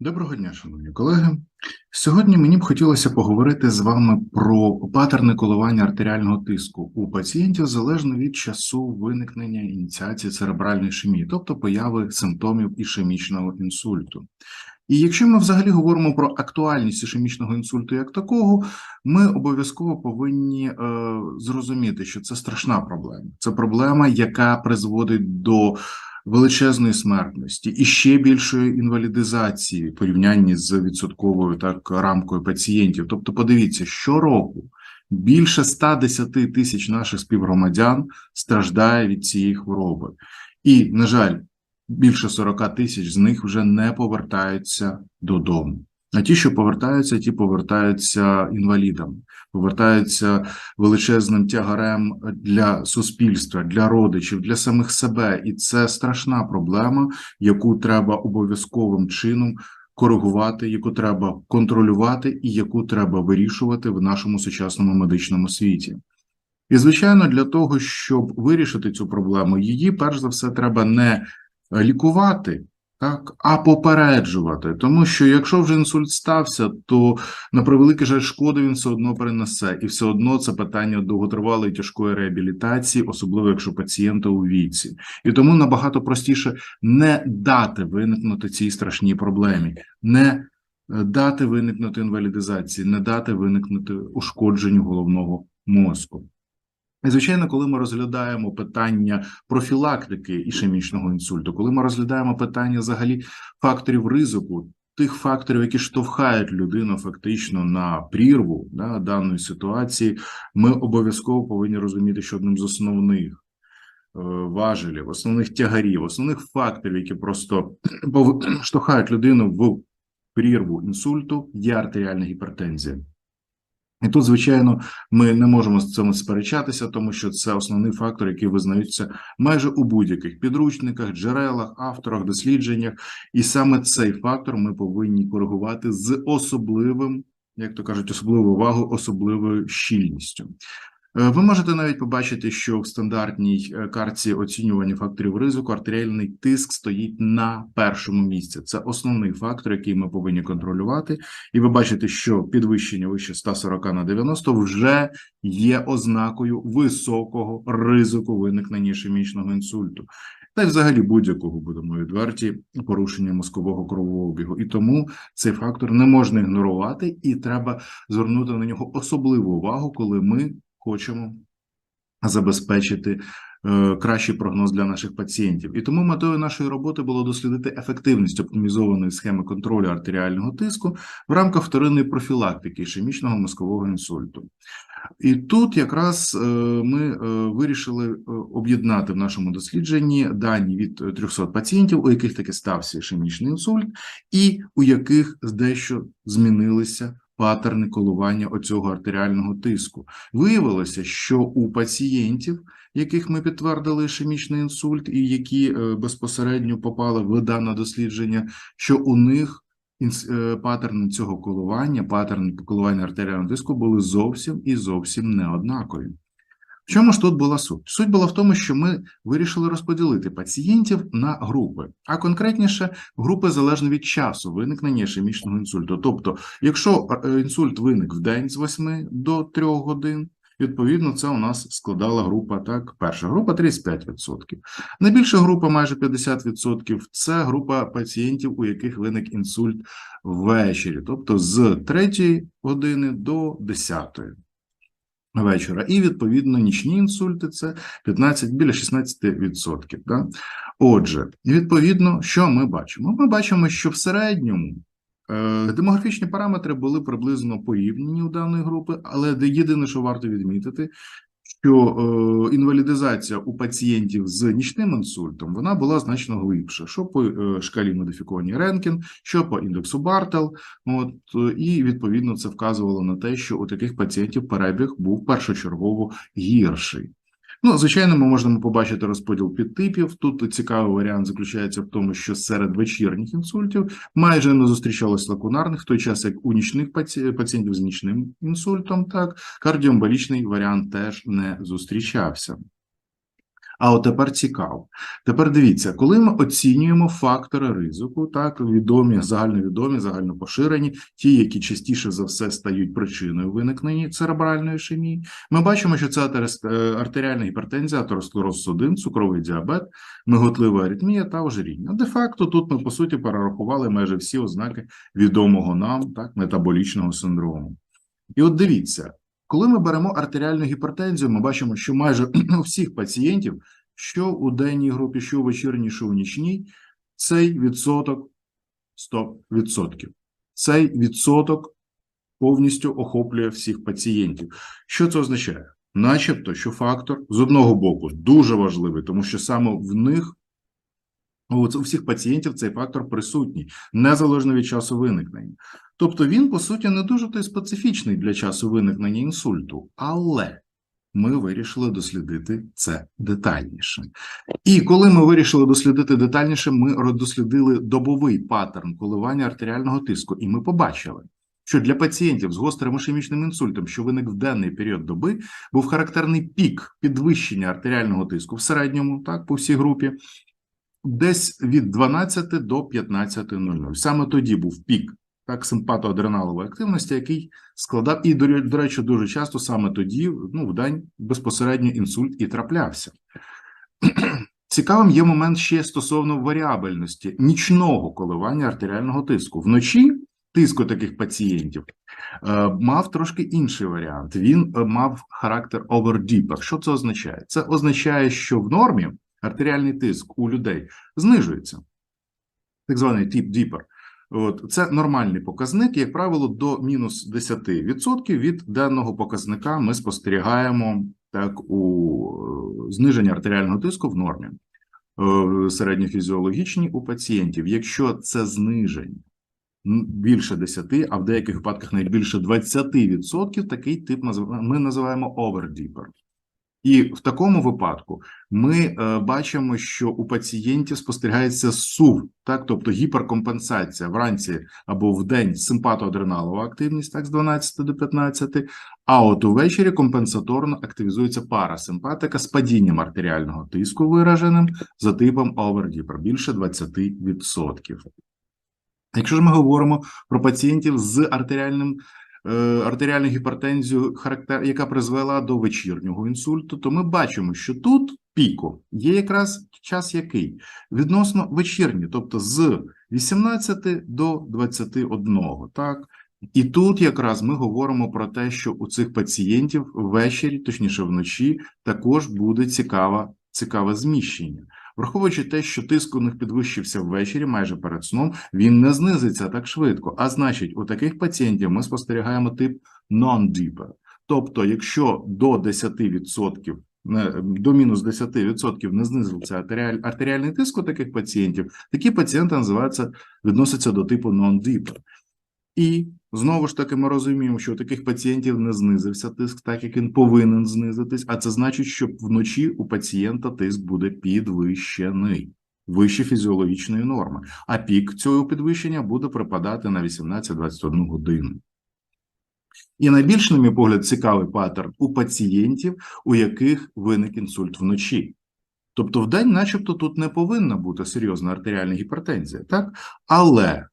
Доброго дня, шановні колеги. Сьогодні мені б хотілося поговорити з вами про патерни коливання артеріального тиску у пацієнтів залежно від часу виникнення ініціації церебральної ішемії, тобто появи симптомів ішемічного інсульту. І якщо ми взагалі говоримо про актуальність ішемічного інсульту як такого, ми обов'язково повинні е, зрозуміти, що це страшна проблема. Це проблема, яка призводить до величезної смертності і ще більшої інвалідизації в порівнянні з відсотковою так рамкою пацієнтів. Тобто, подивіться, щороку більше 110 тисяч наших співгромадян страждає від цієї хвороби, і, на жаль, більше 40 тисяч з них вже не повертаються додому. А ті, що повертаються, ті повертаються інвалідами, повертаються величезним тягарем для суспільства, для родичів, для самих себе, і це страшна проблема, яку треба обов'язковим чином коригувати, яку треба контролювати, і яку треба вирішувати в нашому сучасному медичному світі. І, звичайно, для того, щоб вирішити цю проблему, її перш за все треба не лікувати. Так, а попереджувати, тому що якщо вже інсульт стався, то на превеликий жаль шкоди він все одно перенесе, і все одно це питання довготривалої тяжкої реабілітації, особливо якщо пацієнта у віці, і тому набагато простіше не дати виникнути цій страшній проблемі, не е, дати виникнути інвалідизації, не дати виникнути ушкодженню головного мозку. І, звичайно, коли ми розглядаємо питання профілактики ішемічного інсульту, коли ми розглядаємо питання взагалі факторів ризику, тих факторів, які штовхають людину фактично на прірву да, даної ситуації, ми обов'язково повинні розуміти, що одним з основних е, важелів, основних тягарів, основних факторів, які просто штовхають людину в прірву інсульту, є артеріальна гіпертензія. І тут, звичайно, ми не можемо з цим сперечатися, тому що це основний фактор, який визнається майже у будь-яких підручниках, джерелах, авторах, дослідженнях, і саме цей фактор ми повинні коригувати з особливим, як то кажуть, особливою увагою, особливою щільністю. Е, ви можете навіть побачити, що в стандартній е, карті оцінювання факторів ризику артеріальний тиск стоїть на першому місці. Це основний фактор, який ми повинні контролювати. І ви бачите, що підвищення вище 140 на 90 вже є ознакою високого ризику виникнення ішемічного інсульту. Та й взагалі будь-якого будемо відверті порушення мозкового кровообігу. І тому цей фактор не можна ігнорувати, і треба звернути на нього особливу увагу, коли ми хочемо забезпечити е, кращий прогноз для наших пацієнтів. І тому метою нашої роботи було дослідити ефективність оптимізованої схеми контролю артеріального тиску в рамках вторинної профілактики ішемічного мозкового інсульту. І тут якраз е, ми е, вирішили об'єднати в нашому дослідженні дані від 300 пацієнтів, у яких таки стався ішемічний інсульт, і у яких дещо змінилися патерни коливання оцього артеріального тиску. Виявилося, що у пацієнтів, яких ми підтвердили ішемічний інсульт, і які е, безпосередньо попали в дане дослідження, що у них е, патерни цього коливання, патерни коливання артеріального тиску були зовсім і зовсім не однакові. В чому ж тут була суть? Суть була в тому, що ми вирішили розподілити пацієнтів на групи, а конкретніше групи залежно від часу виникнення ішемічного інсульту. Тобто, якщо е, інсульт виник в день з 8 до 3 годин, відповідно, це у нас складала група так. Перша група 35%. Найбільша група, майже 50%, це група пацієнтів, у яких виник інсульт ввечері, тобто з 3 години до 10 вечора. І, відповідно, нічні інсульти це 15, біля 16%. Да? Отже, відповідно, що ми бачимо? Ми бачимо, що в середньому е, демографічні параметри були приблизно порівняні у даної групи, але єдине, що варто відмітити, що е, інвалідизація у пацієнтів з нічним інсультом вона була значно глибша, що по е, шкалі модифіковані Ренкін, що по індексу Бартел. От і відповідно це вказувало на те, що у таких пацієнтів перебіг був першочергово гірший. Ну, звичайно, ми можемо побачити розподіл підтипів. Тут цікавий варіант заключається в тому, що серед вечірніх інсультів майже не зустрічалось лакунарних, в той час як у нічних пацієнтів з нічним інсультом, так кардіомболічний варіант теж не зустрічався. А от тепер цікаво. Тепер дивіться, коли ми оцінюємо фактори ризику, так відомі, загальновідомі, загальнопоширені, ті, які частіше за все стають причиною виникнення церебральної ішемії, ми бачимо, що це е, артеріальна гіпертензія, атеросклероз судин, цукровий діабет, миготлива аритмія та ожиріння. Де-факто тут ми по суті перерахували майже всі ознаки відомого нам так метаболічного синдрому. І от дивіться, коли ми беремо артеріальну гіпертензію, ми бачимо, що майже у всіх пацієнтів, що у денній групі, що у вечірній, що у нічній, цей відсоток 100%. Цей відсоток повністю охоплює всіх пацієнтів. Що це означає? Начебто, що фактор з одного боку дуже важливий, тому що саме в них у всіх пацієнтів цей фактор присутній, незалежно від часу виникнення. Тобто він, по суті, не дуже той специфічний для часу виникнення інсульту, але ми вирішили дослідити це детальніше. І коли ми вирішили дослідити детальніше, ми дослідили добовий паттерн коливання артеріального тиску, і ми побачили, що для пацієнтів з гострим ішемічним інсультом, що виник в денний період доби, був характерний пік підвищення артеріального тиску в середньому, так, по всій групі, десь від 12 до 15.00. Саме тоді був пік так, симпатоадреналової активності, який складав, і, до, речі, дуже часто саме тоді, ну, в день безпосередньо інсульт і траплявся. Цікавим є момент ще стосовно варіабельності нічного коливання артеріального тиску. Вночі тиск у таких пацієнтів е, мав трошки інший варіант. Він е, мав характер overdeeper. Що це означає? Це означає, що в нормі артеріальний тиск у людей знижується, так званий tip deeper. От це нормальний показник. Як правило, до мінус 10% від денного показника ми спостерігаємо так у е, зниження артеріального тиску в нормі е, середньофізіологічній у пацієнтів. Якщо це зниження більше 10, а в деяких випадках навіть більше 20%, такий тип ми називаємо overdeeper. І в такому випадку ми е, бачимо, що у пацієнтів спостерігається СУВ, так, тобто гіперкомпенсація вранці або в день симпатоадреналова активність, так, з 12 до 15, а от увечері компенсаторно активізується парасимпатика з падінням артеріального тиску вираженим за типом overdeeper, більше 20%. Якщо ж ми говоримо про пацієнтів з артеріальним артеріальну гіпертензію, характер, яка призвела до вечірнього інсульту, то ми бачимо, що тут піку є якраз час який відносно вечірній, тобто з 18 до 21. Так і тут якраз ми говоримо про те, що у цих пацієнтів ввечері, точніше вночі, також буде цікава, цікаве зміщення. Враховуючи те, що тиск у них підвищився ввечері, майже перед сном, він не знизиться так швидко. А значить, у таких пацієнтів ми спостерігаємо тип non-deeper. Тобто, якщо до 10%, до мінус 10% не знизився артеріаль, артеріальний тиск у таких пацієнтів, такі пацієнти називаються, відносяться до типу non-deeper. І знову ж таки ми розуміємо, що у таких пацієнтів не знизився тиск, так як він повинен знизитись, а це значить, що вночі у пацієнта тиск буде підвищений, вище фізіологічної норми, а пік цього підвищення буде припадати на 18-21 годину. І найбільш, на мій погляд, цікавий паттерн у пацієнтів, у яких виник інсульт вночі. Тобто, в день, начебто, тут не повинна бути серйозна артеріальна гіпертензія, так? Але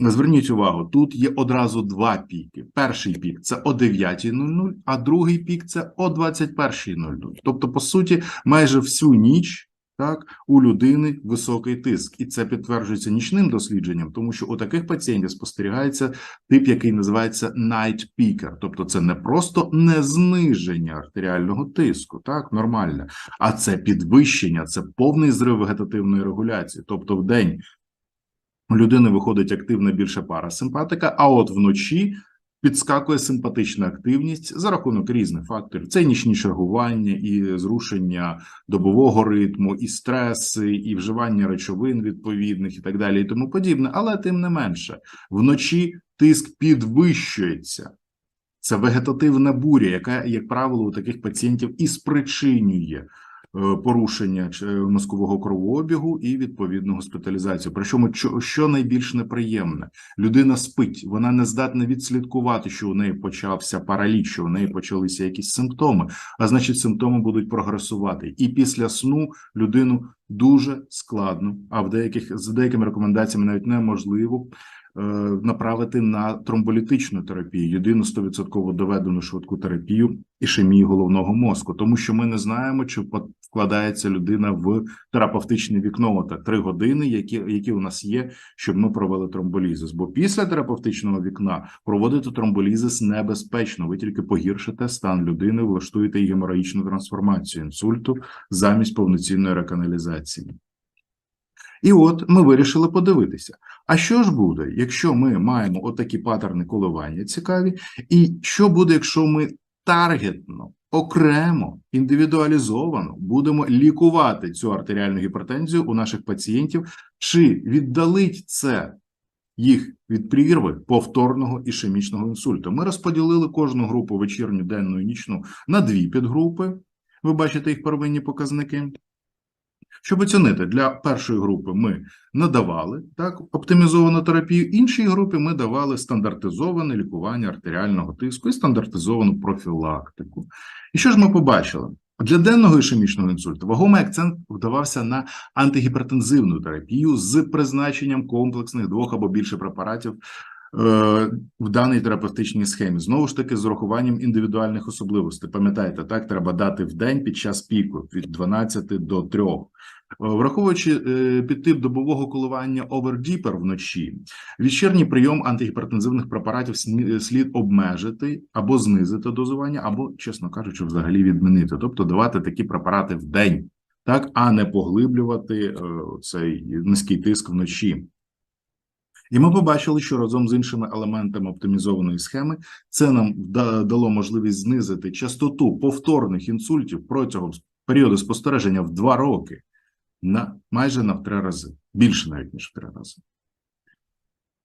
Зверніть увагу, тут є одразу два піки. Перший пік це о 9.00, а другий пік це о 21.00. Тобто, по суті, майже всю ніч так, у людини високий тиск. І це підтверджується нічним дослідженням, тому що у таких пацієнтів спостерігається тип, який називається night peaker. Тобто, це не просто не зниження артеріального тиску, так, нормальне, а це підвищення, це повний зрив вегетативної регуляції. Тобто, в день у людини виходить активна більше парасимпатика, а от вночі підскакує симпатична активність за рахунок різних факторів. Це нічні чергування, і зрушення добового ритму, і стреси, і вживання речовин відповідних, і так далі, і тому подібне. Але тим не менше, вночі тиск підвищується. Це вегетативна буря, яка, як правило, у таких пацієнтів і спричинює порушення ч- е, мозкового кровообігу і відповідну госпіталізацію. Причому що, найбільш неприємне, людина спить, вона не здатна відслідкувати, що у неї почався параліч, що у неї почалися якісь симптоми. А значить, симптоми будуть прогресувати. І після сну людину дуже складно, а в деяких з деякими рекомендаціями навіть неможливо е, направити на тромболітичну терапію, єдину 100% доведену швидку терапію ішемії головного мозку, тому що ми не знаємо, чи вкладається людина в терапевтичне вікно та три години, які, які у нас є, щоб ми провели тромболізис. Бо після терапевтичного вікна проводити тромболізис небезпечно. Ви тільки погіршите стан людини, влаштуєте їй геморагічну трансформацію інсульту замість повноцінної реканалізації. І от ми вирішили подивитися, а що ж буде, якщо ми маємо отакі паттерни коливання цікаві, і що буде, якщо ми таргетно, окремо, індивідуалізовано будемо лікувати цю артеріальну гіпертензію у наших пацієнтів, чи віддалить це їх від прірви повторного ішемічного інсульту? Ми розподілили кожну групу вечірню, денну і нічну на дві підгрупи. Ви бачите їх первинні показники. Щоб оцінити, для першої групи ми надавали так оптимізовану терапію, іншій групі ми давали стандартизоване лікування артеріального тиску і стандартизовану профілактику. І що ж ми побачили? Для денного ішемічного інсульту вагомий акцент вдавався на антигіпертензивну терапію з призначенням комплексних двох або більше препаратів в даній терапевтичній схемі. Знову ж таки, з урахуванням індивідуальних особливостей. Пам'ятаєте, так треба дати в день під час піку від 12 до 3. Е, Враховуючи е, підтип добового коливання овердіпер вночі, вечірній прийом антигіпертензивних препаратів слід обмежити або знизити дозування, або, чесно кажучи, взагалі відмінити, тобто давати такі препарати в день, так, а не поглиблювати е, цей низький тиск вночі. І ми побачили, що разом з іншими елементами оптимізованої схеми це нам дало можливість знизити частоту повторних інсультів протягом періоду спостереження в два роки на майже на в три рази, більше навіть ніж в три рази.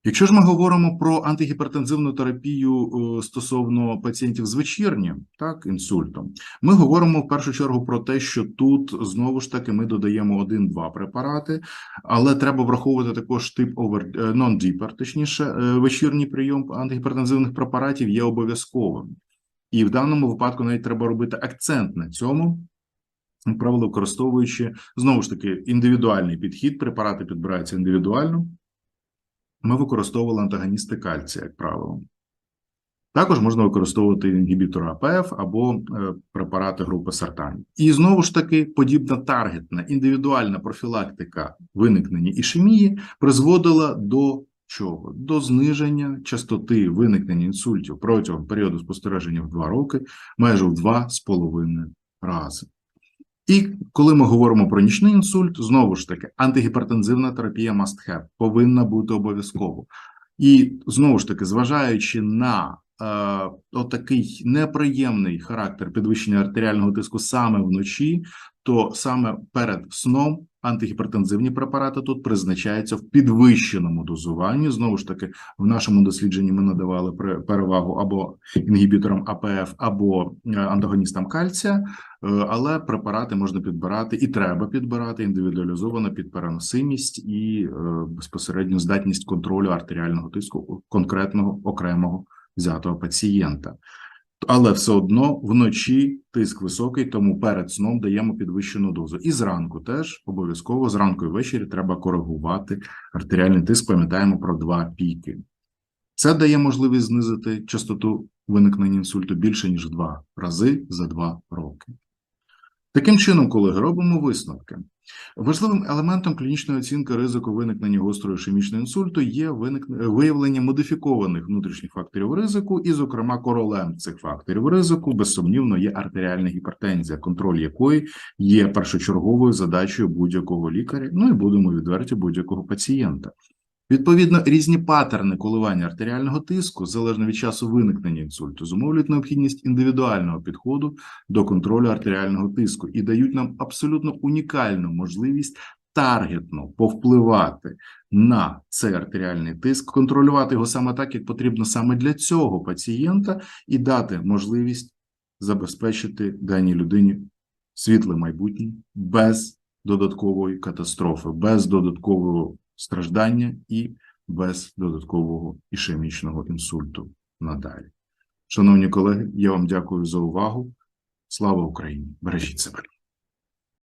Якщо ж ми говоримо про антигіпертензивну терапію е, стосовно пацієнтів з вечірнім так, інсультом, ми говоримо в першу чергу про те, що тут знову ж таки ми додаємо один-два препарати, але треба враховувати також тип овер е, точніше, е, вечірній прийом антигіпертензивних препаратів є обов'язковим. І в даному випадку навіть треба робити акцент на цьому, правило, використовуючи знову ж таки індивідуальний підхід, препарати підбираються індивідуально. Ми використовували антагоністи кальція, як правило. Також можна використовувати інгібітори АПФ або е, препарати групи сартанів. І знову ж таки, подібна таргетна індивідуальна профілактика виникнення ішемії призводила до чого? До зниження частоти виникнення інсультів протягом періоду спостереження в 2 роки майже в 2,5 рази. І коли ми говоримо про нічний інсульт, знову ж таки, антигіпертензивна терапія must have, повинна бути обов'язково. І знову ж таки, зважаючи на отакий неприємний характер підвищення артеріального тиску саме вночі, то саме перед сном антигіпертензивні препарати тут призначаються в підвищеному дозуванні. Знову ж таки, в нашому дослідженні ми надавали перевагу або інгібіторам АПФ, або е, антагоністам кальція. Е, але препарати можна підбирати і треба підбирати індивідуалізовано під переносимість і е, безпосередньо здатність контролю артеріального тиску конкретного окремого взятого пацієнта. Але все одно вночі тиск високий, тому перед сном даємо підвищену дозу. І зранку теж обов'язково зранку і ввечері треба коригувати артеріальний тиск. Пам'ятаємо про два піки. Це дає можливість знизити частоту виникнення інсульту більше ніж два рази за два роки. Таким чином, колеги, робимо висновки. Важливим елементом клінічної оцінки ризику виникнення гострого ішемічного інсульту є виникне- виявлення модифікованих внутрішніх факторів ризику, і, зокрема, королем цих факторів ризику, безсумнівно, є артеріальна гіпертензія, контроль якої є першочерговою задачею будь-якого лікаря, ну і будемо відверті будь-якого пацієнта. Відповідно, різні паттерни коливання артеріального тиску, залежно від часу виникнення інсульту, зумовлюють необхідність індивідуального підходу до контролю артеріального тиску і дають нам абсолютно унікальну можливість таргетно повпливати на цей артеріальний тиск, контролювати його саме так, як потрібно саме для цього пацієнта, і дати можливість забезпечити даній людині світле майбутнє без додаткової катастрофи, без додаткового страждання і без додаткового ішемічного інсульту надалі. Шановні колеги, я вам дякую за увагу. Слава Україні! Бережіть себе.